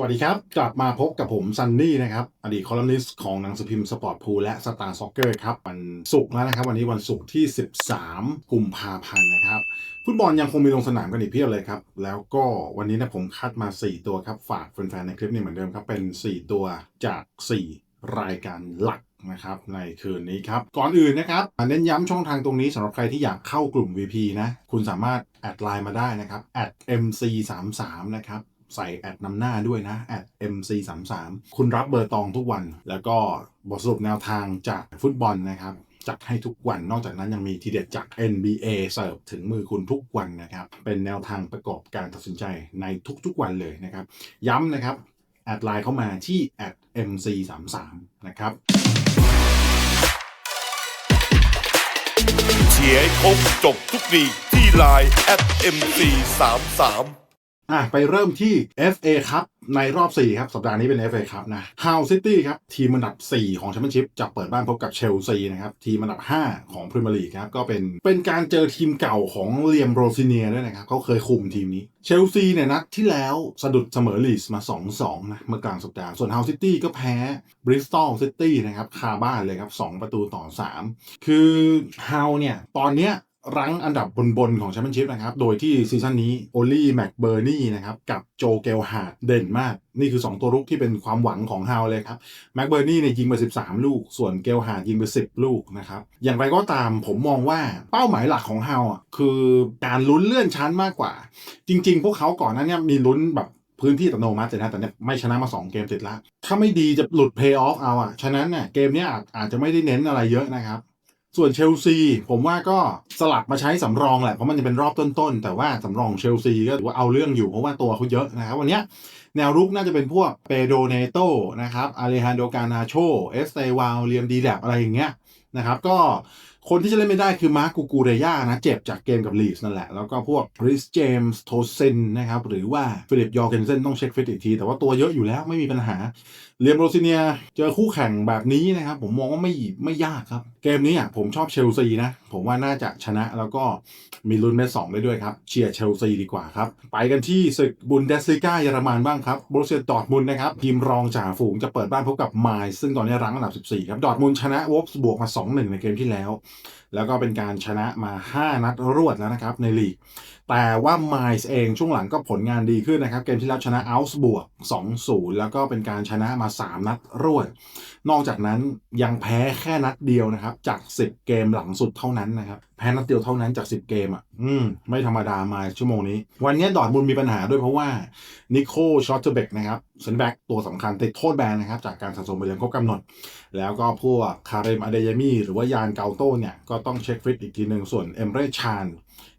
วัสดีครับ กลับมาพบกับผมซันนี่นะครับ อดีตคอลัมนิสต์ของหนังสือพิมพ์สปอร์ตพูและสตาร์ซ็อกเกอร์ครับวันศุกร์แล้วนะครับ วันนี้วันศุกร์ที่ 13 กุมภาพันธ์นะครับ ฟุตบอลยังคงมีลงสนามกันอีกเพียบเลยครับ แล้วก็วันนี้นะผมคัดมา 4 ตัวครับ ฝากแฟนๆในคลิปนี้เหมือนเดิมครับ เป็น 4 ตัวจาก 4 รายการหลักนะครับในคืนนี้ครับ ก่อนอื่นนะครับเน้นย้ำช่องทางตรงนี้สำหรับใครที่อยากเข้ากลุ่ม VP นะ คุณสามารถแอดไลน์มาได้นะครับ @mc33 นะครับ ใส่แอดนำหน้าด้วยนะแอด @mc33 คุณรับเบอร์ตองทุกวัน แล้วก็บทสรุปแนวทางจากฟุตบอลนะครับจัดให้ทุกวันนอกจากนั้นยังมีทีเด็ดจาก NBA เสิร์ฟถึงมือคุณทุกวันนะครับ เป็นแนวทางประกอบการตัดสินใจในทุกๆวันเลยนะครับ ย้ำนะครับ แอดไลน์เข้ามาที่ @mc33 นะครับเชียร์ครบจบทุกดีที่ไลน์ at mc 3 3 อะไปเริ่มที่ FA ครับในรอบ 4 ครับ สัปดาห์นี้เป็น FA ครับนะ Hull City ครับ ทีมอันดับ 4 ของแชมเปี้ยนชิพจะเปิดบ้านพบกับเชลซีนะครับ ทีมอันดับ 5 ของพรีเมียร์ลีกครับ ก็เป็นเป็นการเจอทีมเก่าของเลียมโรซิเนียด้วยนะครับเขาเคยคุมทีมนี้ เชลซีเนี่ยนัดที่แล้วสะดุดเสมอลีสมา 2-2 นะเมื่อกลางสัปดาห์ ส่วน Hull City ก็แพ้บริสตอลซิตี้นะครับคาบ้านเลยครับ 2 ประตูต่อ 3 คือ Hull เนี่ยตอนเนี้ย รั้งอันดับบนๆของแชมเปี้ยนชิพนะครับ โดยที่ซีซั่นนี้โอลี่แม็กเบอร์นี่นะครับ กับโจเกลฮาร์ดเด่นมาก นี่คือ 2 ตัวรุกที่เป็นความหวังของฮาวเลยครับแม็กเบอร์นี่เนี่ยยิงไป 13 ลูก ส่วนเกลฮาร์ดยิงไป 10 ลูกนะครับ อย่างไรก็ตามผมมองว่าเป้าหมายหลักของฮาวอะคือการลุ้นเลื่อนชั้นมากกว่า จริง ๆ พวกเขาก่อนหนั้นเนี่ยมีลุ้นแบบพื้นที่อัตโนมัติเลยนะแต่เนี่ยไม่ชนะมา 2 เกมติดละถ้าไม่ดีจะหลุดเพย์ออฟเอาอะฉะนั้นเนี่ยเกมนี้อาจอาจจะไม่ได้เน้นอะไรเยอะนะครับ ส่วนเชลซีผมว่าก็สลับมาใช้สำรองแหละ เพราะมันจะเป็นรอบต้นๆ แต่ว่าสำรองเชลซีก็ถือว่าเอาเรื่องอยู่เพราะว่าตัวเขาเยอะนะครับ วันนี้แนวรุกน่าจะเป็นพวกเปโดเนโตนะครับอาเลฮันโดกานาโช เอสเตวาลเลียมดีแดบอะไรอย่างเงี้ยนะครับ ก็คนที่จะเล่นไม่ได้คือมาร์กูกูเรย่านะ เจ็บจากเกมกับลีสนั่นแหละ แล้วก็พวกริสเจมส์โทเซนนะครับ หรือว่าฟิลิปยอร์เกนเซนต้องเช็คฟิตอีกที แต่ว่าตัวเยอะอยู่แล้วไม่มีปัญหาเรียมโรซิเนียเจอคู่แข่งแบบนี้นะครับ ผมมองว่าไม่ไม่ยากครับ เกมนี้อะผมชอบเชลซีนะ ผมว่าน่าจะชนะแล้วก็มีลุ้นเม็ดสองได้ด้วยครับ เชียร์เชลซีดีกว่าครับ ไปกันที่ศึกบุนเดสลิก้าเยอรมันบ้างครับบรเซียดอร์ทมุนนะครับทีมรองจ่าฝูงจะเปิดบ้านพบกับไมล์ซึ่งตอนนี้รั้งอันดับ 14 ครับดอร์ทมุนชนะวอฟส์บวกมา 2-1 ในเกมที่แล้วแล้วก็เป็นการชนะมา 5 นัดรวดแล้วนะครับในลีก แต่ว่าไมล์เองช่วงหลังก็ผลงานดีขึ้นนะครับ เกมที่แล้วชนะอัลส์บวก2-0 แล้วก็เป็นการชนะมา 3 นัดรวด นอกจากนั้นยังแพ้แค่นัดเดียวนะครับ จาก 10 เกมหลังสุดเท่านั้นนะครับ แพ้นัดเดียวเท่านั้นจาก 10 เกมอะ อืม ไม่ธรรมดามาชั่วโมงนี้ วันนี้ดอร์ทมุนด์มีปัญหาด้วยเพราะว่านิโคชอตเทเบกนะครับเซนแบ็กตัวสำคัญติดโทษแบนนะครับ จากการสะสมใบเหลืองครบกำหนด แล้วก็พวกคาเรมอเดยามีหรือว่ายานเกาโต้เนี่ยก็ต้องเช็คฟิตอีกทีหนึ่งส่วนเอมเรชาน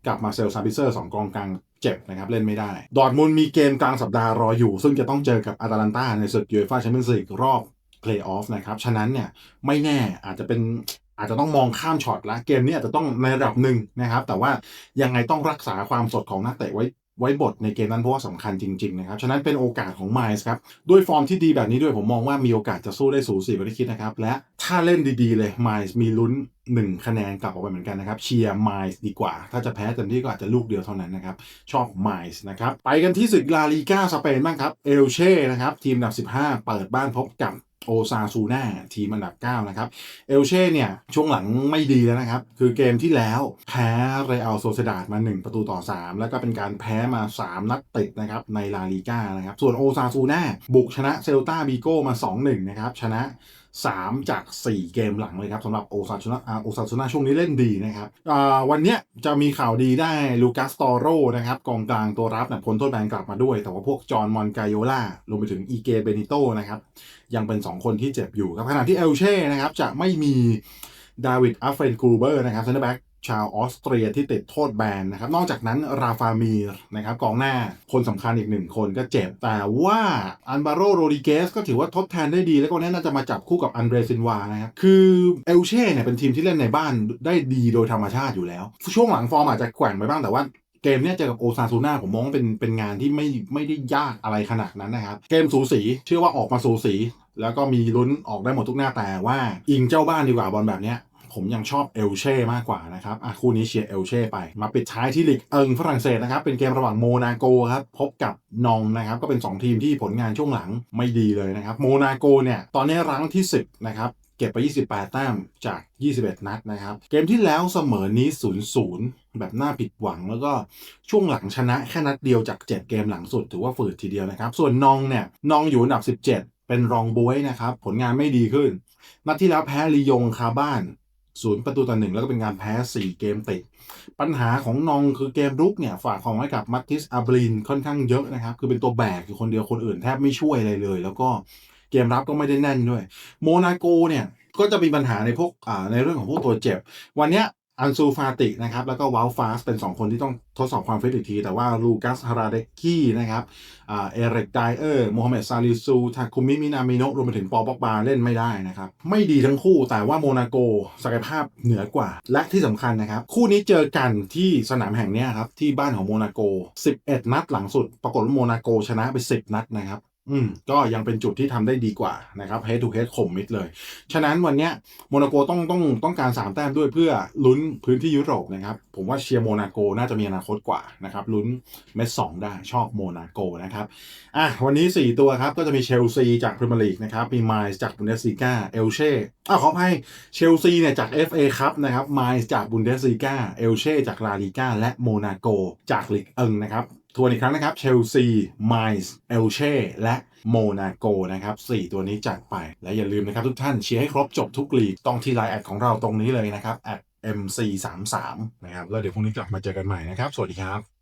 กับมาเซลซาบิเซอร์สองกองกลางเจ็บนะครับเล่นไม่ได้ ดอร์ทมุนมีเกมกลางสัปดาห์รออยู่ ซึ่งจะต้องเจอกับอาตาลันตาในศึกยูเอฟ่าแชมเปี้ยนส์ลีกรอบเพลย์ออฟนะครับ ฉะนั้นเนี่ยไม่แน่อาจจะเป็นอาจจะต้องมองข้ามช็อตละเกมนี้อาจจะต้องในระดับหนึ่งนะครับ แต่ว่ายังไงต้องรักษาความสดของนักเตะไว้ ไว้บทในเกมนั้นเพราะว่าสำคัญจริงๆนะครับ ฉะนั้นเป็นโอกาสของไมล์ครับ ด้วยฟอร์มที่ดีแบบนี้ด้วยผมมองว่ามีโอกาสจะสู้ได้สูสีกว่าที่คิดนะครับ และถ้าเล่นดีๆเลยไมล์มีลุ้น 1 คะแนนกลับออกไปเหมือนกันนะครับ เชียร์ไมล์ดีกว่า ถ้าจะแพ้เต็มที่ก็อาจจะลูกเดียวเท่านั้นนะครับ ชอบไมล์นะครับ ไปกันที่ศึกลาลีกาสเปนบ้างครับ เอลเช่นะครับทีมอันดับ 15 เปิดบ้านพบกับ โอซาซูน่าทีมอันดับ 9 นะครับ เอลเช่เนี่ย ช่วงหลังไม่ดีแล้วนะครับ คือเกมที่แล้วแพ้เรอัลโซเซดาดมา 1 ประตูต่อ 3 แล้วก็เป็นการแพ้มา 3 นัดติดนะครับ ในลาลีกานะครับ ส่วนโอซาซูน่าบุกชนะเซลตาบีโก้มา 2-1 นะครับ ชนะ 3 จาก 4 เกมหลังเลยครับสำหรับโอซาซูน่าโอซาซูน่าช่วงนี้เล่นดีนะครับวันนี้จะมีข่าวดีได้ลูกัสตอโรนะครับกองกลางตัวรับเนี่ยพ้นโทษแบนกลับมาด้วย แต่ว่าพวกจอห์นมอนกาโยล่ารวมไปถึงอีเกเบนิโตนะครับยังเป็น 2 คนที่เจ็บอยู่ครับขณะที่เอลเช่นะครับจะไม่มีดาวิดอัฟเฟนกรูเบอร์นะครับเซนเตอร์แบ็ก ชาวออสเตรียที่ติดโทษแบนนะครับ นอกจากนั้นราฟามีร์นะครับกองหน้าคนสำคัญอีกหนึ่งคนก็เจ็บ แต่ว่าอันบาโรโรดิเกสก็ถือว่าทดแทนได้ดี แล้วก็น่าจะมาจับคู่กับอันเดรซินวานะครับคือเอลเช่เนี่ยเป็นทีมที่เล่นในบ้านได้ดีโดยธรรมชาติอยู่แล้ว ช่วงหลังฟอร์มอาจจะแกว่งไปบ้างแต่ว่าเกมเนี้ยเจอกับโอซาซูน่าผมมองว่าเป็นเป็นงานที่ไม่ไม่ได้ยากอะไรขนาดนั้นนะครับ เกมสูสีเชื่อว่าออกมาสูสี แล้วก็มีลุ้นออกได้หมดทุกหน้าแต่ว่า อิงเจ้าบ้านดีกว่าบอลแบบเนี้ย ผมยังชอบเอลเช่มากกว่านะครับอะคู่นี้เชียร์เอลเช่ไป มาปิดท้ายที่ลีกเอิงฝรั่งเศสนะครับ เป็นเกมระหว่างโมนาโกครับ พบกับนองนะครับ ก็เป็น 2 ทีมที่ผลงานช่วงหลังไม่ดีเลยนะครับ โมนาโกเนี่ย ตอนนี้รั้งที่ 10 นะครับเก็บไป 28 แต้มจาก 21 นัดนะครับ เกมที่แล้วเสมอนี้ 0-0 แบบน่าผิดหวัง แล้วก็ช่วงหลังชนะแค่นัดเดียวจาก 7 เกมหลังสุด ถือว่าฝืดทีเดียวนะครับ ส่วนนองเนี่ยนองอยู่อันดับ 17 เป็นรองบวยนะครับ ผลงานไม่ดีขึ้น นัดที่แล้วแพ้ลียงคาบ้าน ศูนย์ประตูต่อหนึ่งแล้วก็เป็นการแพ้ 4 เกมติด ปัญหาของนองคือเกมรุกเนี่ย ฝากของไว้กับมัตติสอาบรินค่อนข้างเยอะนะครับ คือเป็นตัวแบกอยู่คนเดียวคนอื่นแทบไม่ช่วยอะไรเลย แล้วก็เกมรับก็ไม่ได้แน่นด้วย โมนาโกเนี่ย ก็จะมีปัญหาในพวกอ่าในเรื่องของพวกตัวเจ็บ วันเนี้ย อันซูฟาตินะครับ แล้วก็วาลฟาสเป็น 2 คนที่ต้องทดสอบความฟิตอีกที แต่ว่าลูกัสฮาราเดกกี้นะครับเอเริกไดเออร์โมฮัมเหม็ดซาลิซูทาคุมิมินามิโนรวมไปถึงปอบ็อกบาเล่นไม่ได้นะครับ ไม่ดีทั้งคู่แต่ว่าโมนาโกศักยภาพเหนือกว่า และที่สำคัญนะครับ คู่นี้เจอกันที่สนามแห่งนี้ครับ ที่บ้านของโมนาโก 11 นัดหลังสุด ปรากฏว่าโมนาโกชนะไป 10 นัดนะครับ อืมก็ยังเป็นจุดที่ทำได้ดีกว่านะครับ head to head ข่มมิดเลย ฉะนั้นวันเนี้ยโมนาโกต้องต้องต้องการ 3 แต้มด้วยเพื่อลุ้นพื้นที่ยุโรปนะครับ ผมว่าเชียร์โมนาโกน่าจะมีอนาคตกว่านะครับลุ้นเม็ดสองได้ชอบโมนาโกนะครับอะวันนี้ 4 ตัวครับ ก็จะมีเชลซีจากพรีเมียร์ลีกนะครับมีไมล์จากบุนเดสลีกาเอลเช่อะขออภัยเชลซีเนี่ยจาก FA ครับนะครับไมล์จากบุนเดสลีกาเอลเช่จากลาลีกาและโมนาโกจากลีกเอิงนะครับ ทวนอีกครั้งนะครับเชลซีไมส์เอลเช่และโมนาโกนะครับ4ตัวนี้จัดไป และอย่าลืมนะครับทุกท่านเชียร์ให้ครบจบทุกลีกต้องที่ไลน์แอดของเราตรงนี้เลยนะครับ @mc33 นะครับ แล้วเดี๋ยวพรุ่งนี้กลับมาเจอกันใหม่นะครับ สวัสดีครับ